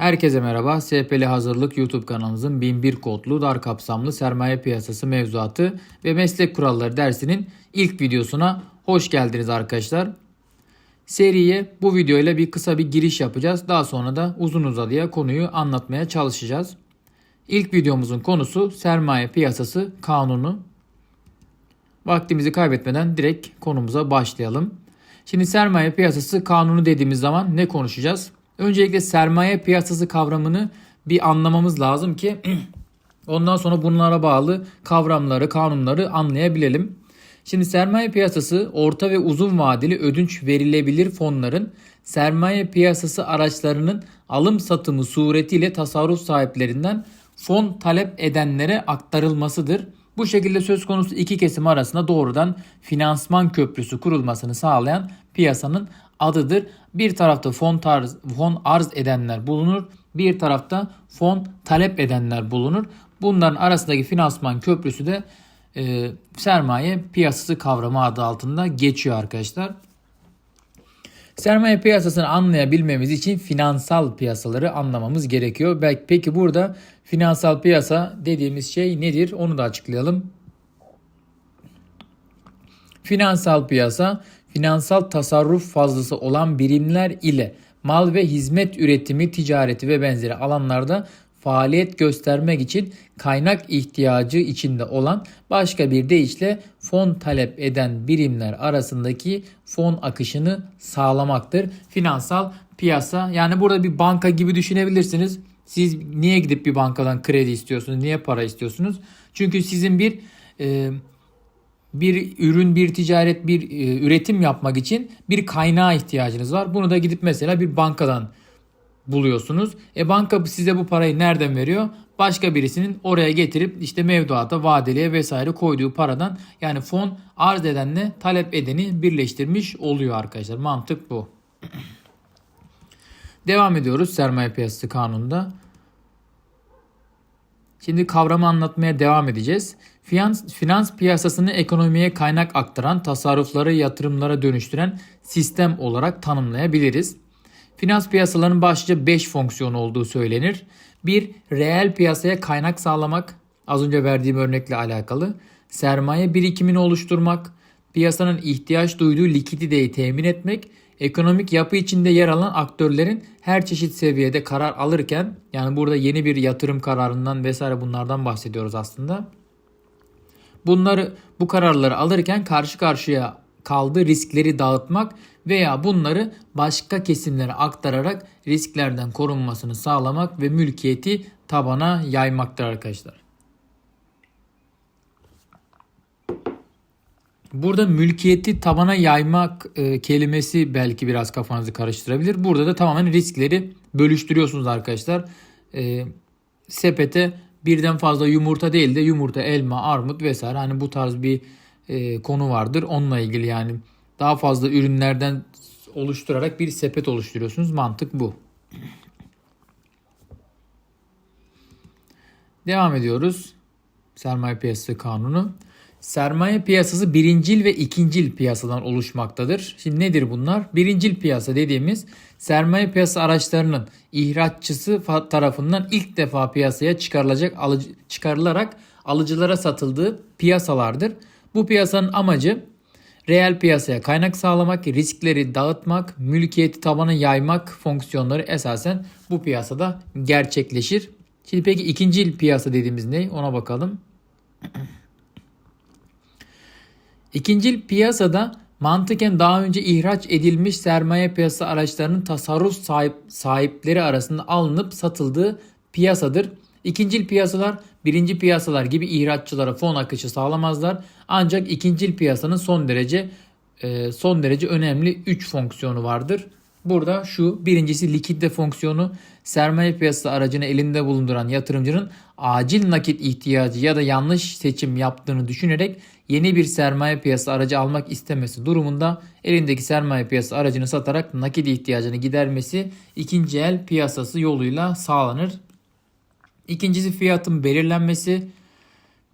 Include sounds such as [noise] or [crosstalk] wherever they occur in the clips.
Herkese merhaba. SPL Hazırlık YouTube kanalımızın 1001 kodlu dar kapsamlı sermaye piyasası mevzuatı ve meslek kuralları dersinin ilk videosuna hoş geldiniz arkadaşlar. Seriye bu videoyla bir kısa bir giriş yapacağız. Daha sonra da uzun uzadıya konuyu anlatmaya çalışacağız. İlk videomuzun konusu sermaye piyasası kanunu. Vaktimizi kaybetmeden direkt konumuza başlayalım. Şimdi sermaye piyasası kanunu dediğimiz zaman ne konuşacağız? Öncelikle sermaye piyasası kavramını bir anlamamız lazım ki [clears throat] ondan sonra bunlara bağlı kavramları, kanunları anlayabilelim. Şimdi sermaye piyasası orta ve uzun vadeli ödünç verilebilir fonların sermaye piyasası araçlarının alım satımı suretiyle tasarruf sahiplerinden fon talep edenlere aktarılmasıdır. Bu şekilde söz konusu iki kesim arasında doğrudan finansman köprüsü kurulmasını sağlayan piyasanın adıdır. Bir tarafta fon, tarz, fon arz edenler bulunur. Bir tarafta fon talep edenler bulunur. Bunların arasındaki finansman köprüsü de e, sermaye piyasası kavramı adı altında geçiyor arkadaşlar. Sermaye piyasasını anlayabilmemiz için finansal piyasaları anlamamız gerekiyor. Belki peki burada finansal piyasa dediğimiz şey nedir? Onu da açıklayalım. Finansal piyasa, finansal tasarruf fazlası olan birimler ile mal ve hizmet üretimi, ticareti ve benzeri alanlarda faaliyet göstermek için kaynak ihtiyacı içinde olan başka bir deyişle fon talep eden birimler arasındaki fon akışını sağlamaktır. Finansal piyasa yani burada bir banka gibi düşünebilirsiniz. Siz niye gidip bir bankadan kredi istiyorsunuz? Niye para istiyorsunuz? Çünkü sizin bir e, bir ürün, bir ticaret, bir e, üretim yapmak için bir kaynağa ihtiyacınız var. Bunu da gidip mesela bir bankadan buluyorsunuz. E banka size bu parayı nereden veriyor? Başka birisinin oraya getirip işte mevduata, vadeliye vesaire koyduğu paradan yani fon arz edenle talep edeni birleştirmiş oluyor arkadaşlar. Mantık bu. Devam ediyoruz sermaye piyasası kanununda. Şimdi kavramı anlatmaya devam edeceğiz. Finans, finans piyasasını ekonomiye kaynak aktaran, tasarrufları yatırımlara dönüştüren sistem olarak tanımlayabiliriz. Finans piyasalarının başlıca 5 fonksiyon olduğu söylenir. 1. Reel piyasaya kaynak sağlamak. Az önce verdiğim örnekle alakalı. Sermaye birikimini oluşturmak. Piyasanın ihtiyaç duyduğu likiditeyi temin etmek. Ekonomik yapı içinde yer alan aktörlerin her çeşit seviyede karar alırken yani burada yeni bir yatırım kararından vesaire bunlardan bahsediyoruz aslında. Bunları bu kararları alırken karşı karşıya kaldığı riskleri dağıtmak veya bunları başka kesimlere aktararak risklerden korunmasını sağlamak ve mülkiyeti tabana yaymaktır arkadaşlar. Burada mülkiyeti tabana yaymak e, kelimesi belki biraz kafanızı karıştırabilir. Burada da tamamen riskleri bölüştürüyorsunuz arkadaşlar. E, sepete birden fazla yumurta değil de yumurta, elma, armut vesaire hani bu tarz bir e, konu vardır. Onunla ilgili yani daha fazla ürünlerden oluşturarak bir sepet oluşturuyorsunuz. Mantık bu. Devam ediyoruz. Sermaye piyasası kanunu. Sermaye piyasası birincil ve ikincil piyasadan oluşmaktadır. Şimdi nedir bunlar? Birincil piyasa dediğimiz sermaye piyasa araçlarının ihraççısı tarafından ilk defa piyasaya çıkarılacak alıcı, çıkarılarak alıcılara satıldığı piyasalardır. Bu piyasanın amacı reel piyasaya kaynak sağlamak, riskleri dağıtmak, mülkiyeti tabana yaymak fonksiyonları esasen bu piyasada gerçekleşir. Şimdi peki ikinci piyasa dediğimiz ne? Ona bakalım. İkincil piyasada mantıken daha önce ihraç edilmiş sermaye piyasa araçlarının tasarruf sahip, sahipleri arasında alınıp satıldığı piyasadır. İkincil piyasalar birinci piyasalar gibi ihraççılara fon akışı sağlamazlar. Ancak ikincil piyasanın son derece e, son derece önemli 3 fonksiyonu vardır. Burada şu birincisi likitte fonksiyonu sermaye piyasası aracını elinde bulunduran yatırımcının acil nakit ihtiyacı ya da yanlış seçim yaptığını düşünerek yeni bir sermaye piyasası aracı almak istemesi durumunda elindeki sermaye piyasası aracını satarak nakit ihtiyacını gidermesi ikinci el piyasası yoluyla sağlanır. İkincisi fiyatın belirlenmesi.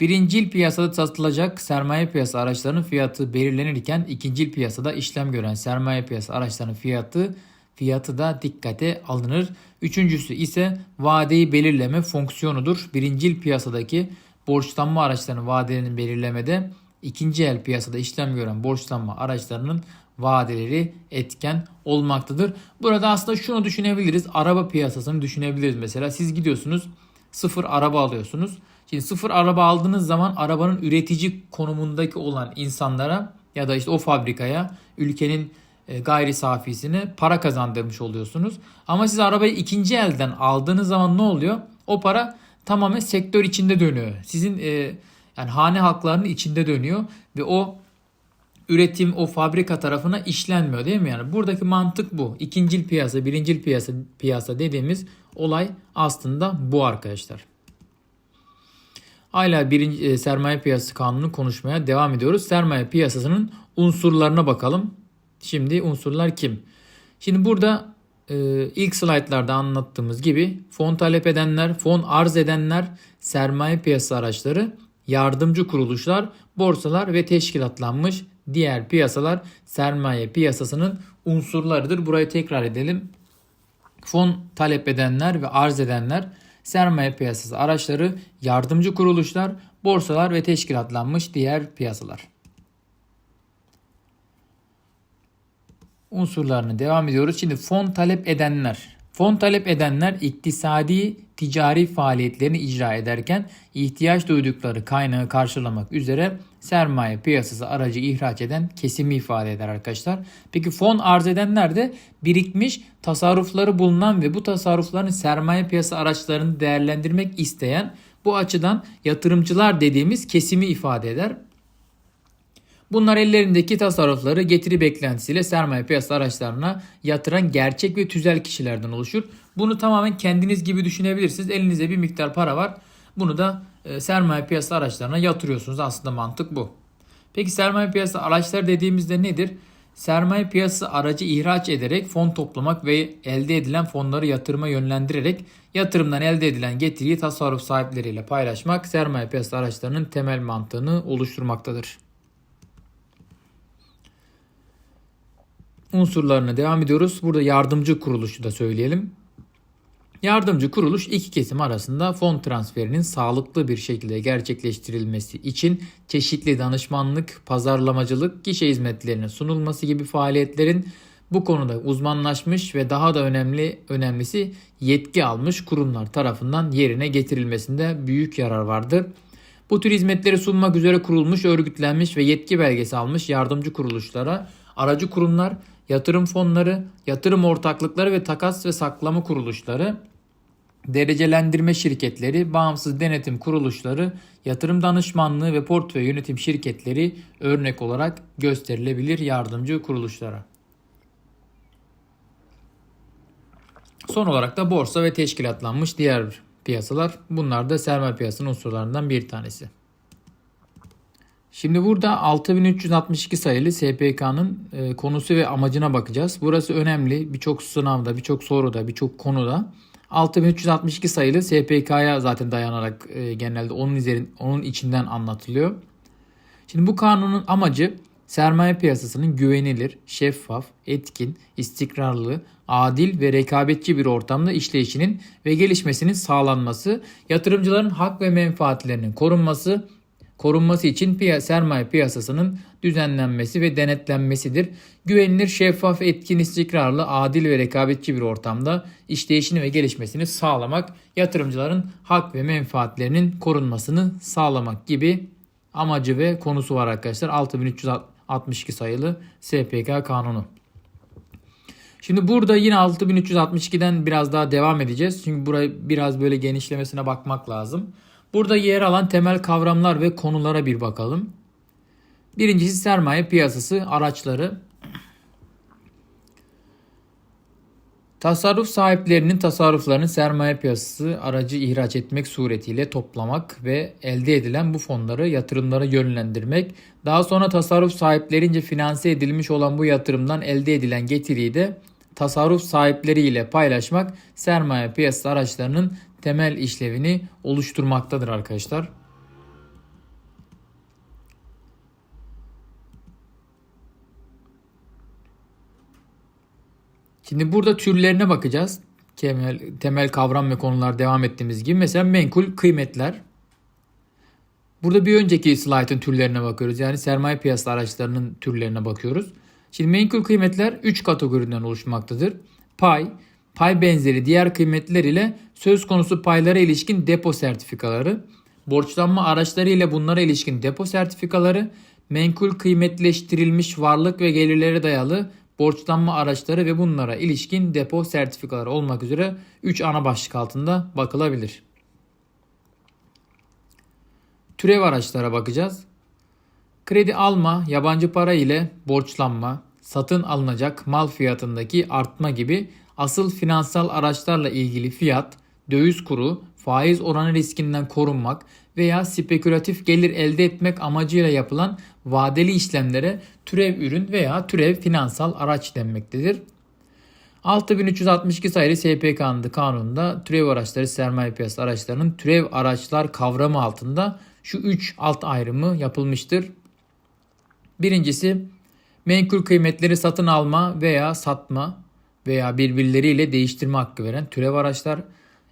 Birincil piyasada satılacak sermaye piyasa araçlarının fiyatı belirlenirken ikincil piyasada işlem gören sermaye piyasa araçlarının fiyatı fiyatı da dikkate alınır. Üçüncüsü ise vadeyi belirleme fonksiyonudur. Birincil piyasadaki borçlanma araçlarının vadelerini belirlemede ikinci el piyasada işlem gören borçlanma araçlarının vadeleri etken olmaktadır. Burada aslında şunu düşünebiliriz. Araba piyasasını düşünebiliriz mesela. Siz gidiyorsunuz sıfır araba alıyorsunuz. Şimdi sıfır araba aldığınız zaman arabanın üretici konumundaki olan insanlara ya da işte o fabrikaya ülkenin e, gayri safisine para kazandırmış oluyorsunuz. Ama siz arabayı ikinci elden aldığınız zaman ne oluyor? O para tamamen sektör içinde dönüyor. Sizin e, yani hane halklarının içinde dönüyor ve o üretim o fabrika tarafına işlenmiyor değil mi? Yani buradaki mantık bu. İkincil piyasa, birincil piyasa piyasa dediğimiz olay aslında bu arkadaşlar. Hala birinci e, sermaye piyasası kanunu konuşmaya devam ediyoruz. Sermaye piyasasının unsurlarına bakalım. Şimdi unsurlar kim? Şimdi burada e, ilk slaytlarda anlattığımız gibi fon talep edenler, fon arz edenler, sermaye piyasası araçları, yardımcı kuruluşlar, borsalar ve teşkilatlanmış diğer piyasalar sermaye piyasasının unsurlarıdır. Burayı tekrar edelim. Fon talep edenler ve arz edenler, sermaye piyasası araçları, yardımcı kuruluşlar, borsalar ve teşkilatlanmış diğer piyasalar. unsurlarını devam ediyoruz. Şimdi fon talep edenler. Fon talep edenler iktisadi ticari faaliyetlerini icra ederken ihtiyaç duydukları kaynağı karşılamak üzere sermaye piyasası aracı ihraç eden kesimi ifade eder arkadaşlar. Peki fon arz edenler de birikmiş tasarrufları bulunan ve bu tasarrufların sermaye piyasası araçlarını değerlendirmek isteyen bu açıdan yatırımcılar dediğimiz kesimi ifade eder. Bunlar ellerindeki tasarrufları getiri beklentisiyle sermaye piyasası araçlarına yatıran gerçek ve tüzel kişilerden oluşur. Bunu tamamen kendiniz gibi düşünebilirsiniz. Elinizde bir miktar para var. Bunu da sermaye piyasası araçlarına yatırıyorsunuz. Aslında mantık bu. Peki sermaye piyasası araçlar dediğimizde nedir? Sermaye piyasası aracı ihraç ederek fon toplamak ve elde edilen fonları yatırıma yönlendirerek yatırımdan elde edilen getiriyi tasarruf sahipleriyle paylaşmak sermaye piyasası araçlarının temel mantığını oluşturmaktadır. unsurlarına devam ediyoruz. Burada yardımcı kuruluşu da söyleyelim. Yardımcı kuruluş iki kesim arasında fon transferinin sağlıklı bir şekilde gerçekleştirilmesi için çeşitli danışmanlık, pazarlamacılık, gişe hizmetlerinin sunulması gibi faaliyetlerin bu konuda uzmanlaşmış ve daha da önemli önemlisi yetki almış kurumlar tarafından yerine getirilmesinde büyük yarar vardır. Bu tür hizmetleri sunmak üzere kurulmuş, örgütlenmiş ve yetki belgesi almış yardımcı kuruluşlara aracı kurumlar yatırım fonları, yatırım ortaklıkları ve takas ve saklama kuruluşları, derecelendirme şirketleri, bağımsız denetim kuruluşları, yatırım danışmanlığı ve portföy yönetim şirketleri örnek olarak gösterilebilir yardımcı kuruluşlara. Son olarak da borsa ve teşkilatlanmış diğer piyasalar. Bunlar da sermaye piyasasının unsurlarından bir tanesi. Şimdi burada 6362 sayılı SPK'nın e, konusu ve amacına bakacağız. Burası önemli. Birçok sınavda, birçok soruda, birçok konuda 6362 sayılı SPK'ya zaten dayanarak e, genelde onun üzerin onun içinden anlatılıyor. Şimdi bu kanunun amacı sermaye piyasasının güvenilir, şeffaf, etkin, istikrarlı, adil ve rekabetçi bir ortamda işleyişinin ve gelişmesinin sağlanması, yatırımcıların hak ve menfaatlerinin korunması korunması için sermaye piyasasının düzenlenmesi ve denetlenmesidir. Güvenilir, şeffaf, etkin, istikrarlı, adil ve rekabetçi bir ortamda işleyişini ve gelişmesini sağlamak, yatırımcıların hak ve menfaatlerinin korunmasını sağlamak gibi amacı ve konusu var arkadaşlar. 6362 sayılı SPK kanunu. Şimdi burada yine 6362'den biraz daha devam edeceğiz. Çünkü burayı biraz böyle genişlemesine bakmak lazım. Burada yer alan temel kavramlar ve konulara bir bakalım. Birincisi sermaye piyasası araçları. Tasarruf sahiplerinin tasarruflarını sermaye piyasası aracı ihraç etmek suretiyle toplamak ve elde edilen bu fonları yatırımlara yönlendirmek, daha sonra tasarruf sahiplerince finanse edilmiş olan bu yatırımdan elde edilen getiriyi de tasarruf sahipleriyle paylaşmak sermaye piyasası araçlarının temel işlevini oluşturmaktadır arkadaşlar. Şimdi burada türlerine bakacağız. Temel, temel kavram ve konular devam ettiğimiz gibi. Mesela menkul kıymetler. Burada bir önceki slaytın türlerine bakıyoruz. Yani sermaye piyasası araçlarının türlerine bakıyoruz. Şimdi menkul kıymetler 3 kategoriden oluşmaktadır. Pay, pay benzeri diğer kıymetler ile söz konusu paylara ilişkin depo sertifikaları, borçlanma araçları ile bunlara ilişkin depo sertifikaları, menkul kıymetleştirilmiş varlık ve gelirlere dayalı borçlanma araçları ve bunlara ilişkin depo sertifikaları olmak üzere 3 ana başlık altında bakılabilir. Türev araçlara bakacağız. Kredi alma, yabancı para ile borçlanma, satın alınacak mal fiyatındaki artma gibi asıl finansal araçlarla ilgili fiyat, döviz kuru, faiz oranı riskinden korunmak veya spekülatif gelir elde etmek amacıyla yapılan vadeli işlemlere türev ürün veya türev finansal araç denmektedir. 6362 sayılı SPK kanununda türev araçları sermaye piyasası araçlarının türev araçlar kavramı altında şu üç alt ayrımı yapılmıştır. Birincisi menkul kıymetleri satın alma veya satma veya birbirleriyle değiştirme hakkı veren türev araçlar.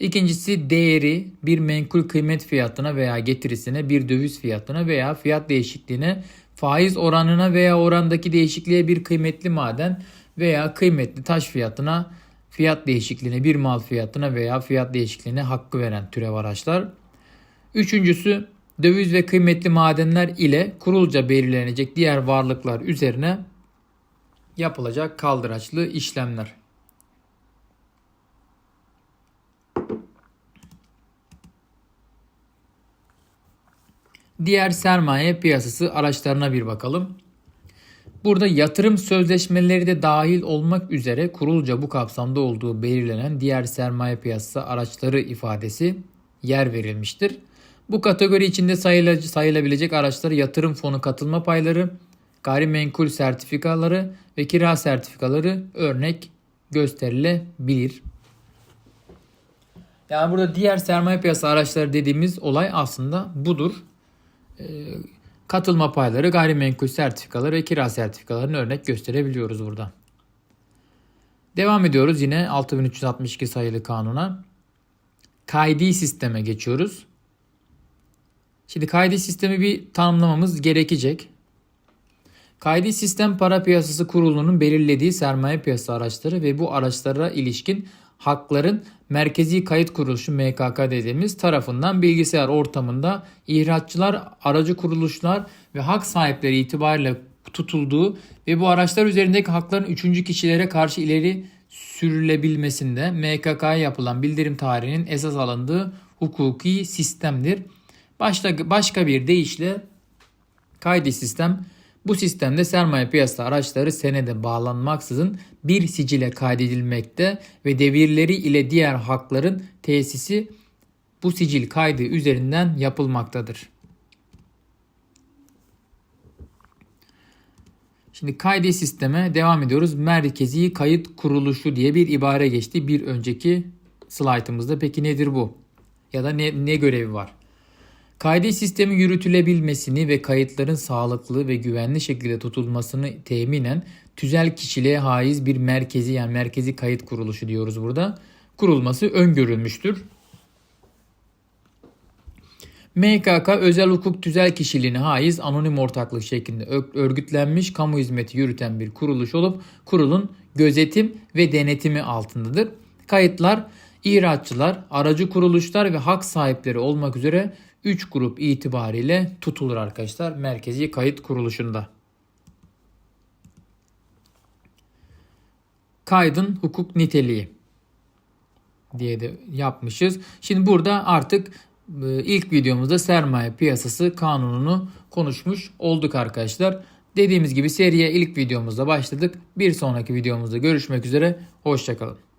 İkincisi değeri bir menkul kıymet fiyatına veya getirisine bir döviz fiyatına veya fiyat değişikliğine faiz oranına veya orandaki değişikliğe bir kıymetli maden veya kıymetli taş fiyatına fiyat değişikliğine bir mal fiyatına veya fiyat değişikliğine hakkı veren türev araçlar. Üçüncüsü döviz ve kıymetli madenler ile kurulca belirlenecek diğer varlıklar üzerine yapılacak kaldıraçlı işlemler. Diğer sermaye piyasası araçlarına bir bakalım. Burada yatırım sözleşmeleri de dahil olmak üzere kurulca bu kapsamda olduğu belirlenen diğer sermaye piyasası araçları ifadesi yer verilmiştir. Bu kategori içinde sayılabilecek araçları yatırım fonu katılma payları, gayrimenkul sertifikaları ve kira sertifikaları örnek gösterilebilir. Yani burada diğer sermaye piyasası araçları dediğimiz olay aslında budur. Ee, katılma payları, gayrimenkul sertifikaları ve kira sertifikalarını örnek gösterebiliyoruz burada. Devam ediyoruz yine 6362 sayılı kanuna. Kaydi sisteme geçiyoruz. Şimdi kaydi sistemi bir tanımlamamız gerekecek. Kaydi sistem para piyasası kurulunun belirlediği sermaye piyasası araçları ve bu araçlara ilişkin hakların merkezi kayıt kuruluşu MKK dediğimiz tarafından bilgisayar ortamında ihraççılar, aracı kuruluşlar ve hak sahipleri itibariyle tutulduğu ve bu araçlar üzerindeki hakların üçüncü kişilere karşı ileri sürülebilmesinde MKK'ya yapılan bildirim tarihinin esas alındığı hukuki sistemdir. Başka, başka bir deyişle kaydi sistem bu sistemde sermaye piyasası araçları senede bağlanmaksızın bir sicile kaydedilmekte ve devirleri ile diğer hakların tesisi bu sicil kaydı üzerinden yapılmaktadır. Şimdi kaydi sisteme devam ediyoruz. Merkezi kayıt kuruluşu diye bir ibare geçti bir önceki slaytımızda. Peki nedir bu? Ya da ne, ne görevi var? Kaydı sistemi yürütülebilmesini ve kayıtların sağlıklı ve güvenli şekilde tutulmasını teminen tüzel kişiliğe haiz bir merkezi yani merkezi kayıt kuruluşu diyoruz burada. Kurulması öngörülmüştür. MKK özel hukuk tüzel kişiliğine haiz anonim ortaklık şeklinde örgütlenmiş kamu hizmeti yürüten bir kuruluş olup kurulun gözetim ve denetimi altındadır. Kayıtlar ihraççılar, aracı kuruluşlar ve hak sahipleri olmak üzere 3 grup itibariyle tutulur arkadaşlar merkezi kayıt kuruluşunda. Kaydın hukuk niteliği diye de yapmışız. Şimdi burada artık e, ilk videomuzda sermaye piyasası kanununu konuşmuş olduk arkadaşlar. Dediğimiz gibi seriye ilk videomuzda başladık. Bir sonraki videomuzda görüşmek üzere. Hoşçakalın.